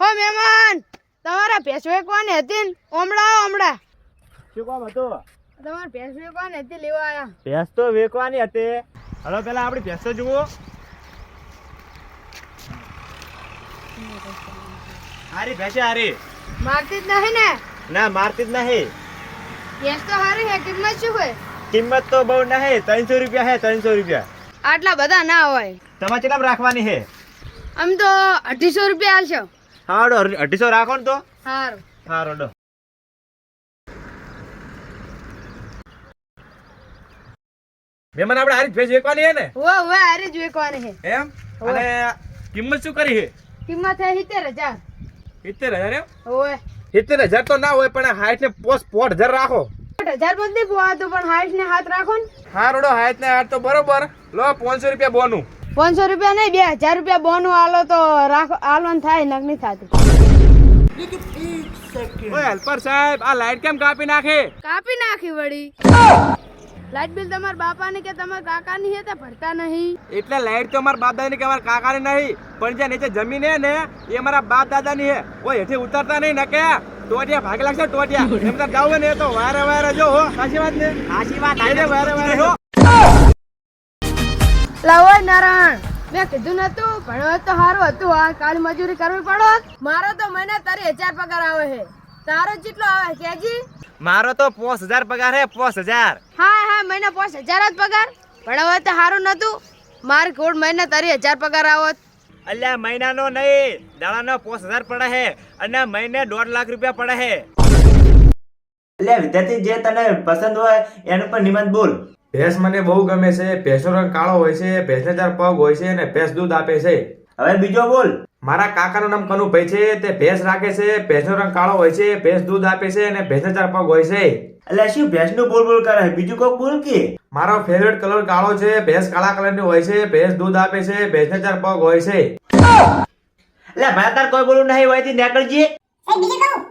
હો મહેમાન તમારા ભેંસ કોણ હતી ઓમડા ઓમડા શું કામ હતું? તમારે ભેંસ કોણ હતી? લેવા આયા. ભેંસ તો વેકવાની હતી. હલો પેલા આપણી ભેંસો જુઓ. હારી ભેંસે હારી. મારતી જ નહીં ને? ના મારતી જ નહીં. ભેંસ તો હારી હે કિંમત શું હોય? કિંમત તો બહુ નહીં ત્રણસો રૂપિયા હે ત્રણસો રૂપિયા. આટલા બધા ના હોય. તમારે કેટલા રાખવાની હે આમ તો અઢીસો રૂપિયા હાલશો હાડો અઢીસો રાખો ને તો? સારું ડો. મહેમાન આપણે હારી ભેજ વેકવાની હે ને? ઓ ઓ હારી જ વેકવાની હે. એમ? અને કિંમત શું કરી હે? કિંમત હે સિત્તેર હજાર. સિત્તેર હજાર એમ? ઓય સિત્તેર હજાર તો ના હોય પણ હાઈટ ને પોસ પોટ હજાર રાખો. હજાર હજાર નહીં પોવાતું પણ હાઈટ ને હાથ રાખો ને. હા રોડો હાઈટ ને હાથ તો બરોબર. લો પાંચસો રૂપિયા બોનું. પાંચસો રૂપિયા નહીં બે હજાર રૂપિયા બોનું આલો તો રાખો આલવાનું થાય નક નહીં થતું. ઓય હેલ્પર સાહેબ આ લાઈટ કેમ કાપી નાખે? કાપી નાખી વળી. લાઈટ બિલ તમારા બાપાની કે તમારા કાકાની હે તે ભરતા નહીં. એટલે લાઈટ તો મારા બાપ દાદાની કે અમારા કાકાની નહીં પણ જે નીચે જમીન હે ને એ મારા બાપ દાદાની હે. કોઈ હેઠે ઉતરતા નહીં નકે? ટોટિયા ભાગ લાગશે ટોટિયા. એમ તો જાવ ને તો વારે વારે જો હો. સાચી વાત ને? સાચી વાત વારે વારે હો લાવો નારાયણ. મેં કીધું નતું ભણવા તો સારું હતું. આ કાલ મજૂરી કરવી પડો મારો તો મહિને તારી હજાર પગાર આવે છે. તારો જેટલો આવે કેજી? મારો તો પાંચ હજાર પગાર હે પાંચ હજાર. હા હા મહિને પાંચ હજાર જ પગાર. ભણવા તો સારું નતું મારે કોડ મહિને તારી હજાર પગાર આવત. અલ્યા મહિનાનો નહીં દાડાનો પાંચ હજાર પડે હે અને મહિને દોઢ લાખ રૂપિયા પડે હે એટલે વિદ્યાર્થી જે તને પસંદ હોય એનું પણ નિબંધ બોલ. ભેંસ મને બહુ ગમે છે ભેંસનો રંગ કાળો હોય છે ભેંસને ચાર પગ હોય છે અને ભેંસ દૂધ આપે છે. હવે બીજો બોલ. મારા કાકાનું નામ કનુભાઈ છે તે ભેંસ રાખે છે ભેંસનો રંગ કાળો હોય છે ભેંસ દૂધ આપે છે અને ભેંસને ચાર પગ હોય છે. એટલે શું ભેંસનું બોલ બોલ કરે? બીજું કોક બોલ કે? મારો ફેવરેટ કલર કાળો છે ભેંસ કાળા કલરની હોય છે ભેંસ દૂધ આપે છે ભેંસને ચાર પગ હોય છે. એટલે મારા તાર કોઈ બોલું નહીં હોય નીકળજી. એ બીજું